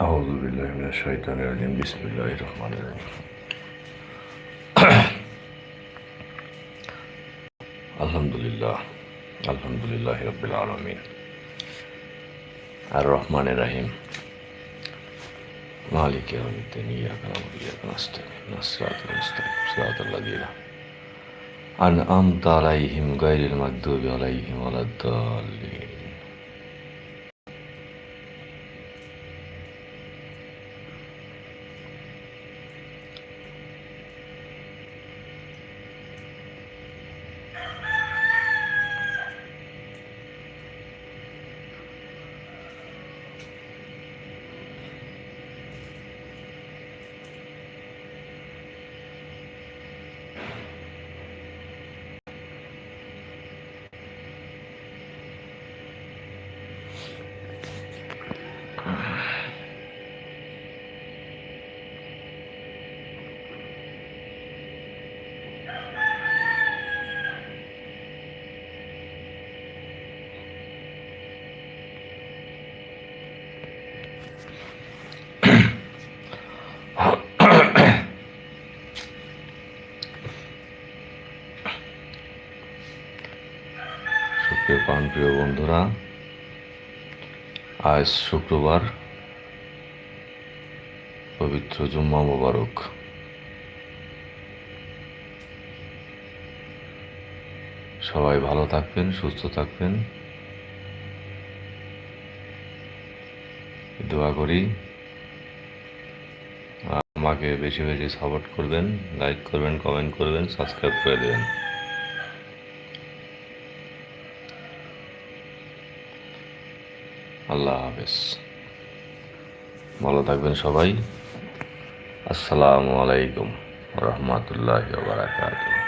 أعوذ بالله من الشيطان الرجيم. بسم الله الرحمن الرحيم. الحمد لله الحمد لله رب العالمين. الرحمن الرحيم. مالك يوم الدين إياك نعبد وإياك نستعين. الصراط المستقيم. صراط الذين أنعمت عليهم غير المغضوب عليهم ولا الضالين. সুপ্রিয় প্রাণপ্রিয় বন্ধুরা, আজ শুক্রবার পবিত্র জুম্মা মোবারক। সবাই ভালো থাকবেন, সুস্থ থাকবেন। দোয়া করি, আমাকে বেশি বেশি সাপোর্ট করবেন লাইক করবেন কমেন্ট করবেন সাবস্ক্রাইব করে দেবেন। আল্লাহ হাফেজ। ভালো থাকবেন সবাই। আসসালামু আলাইকুম রহমতুল্লাহ বারাকাতুহ।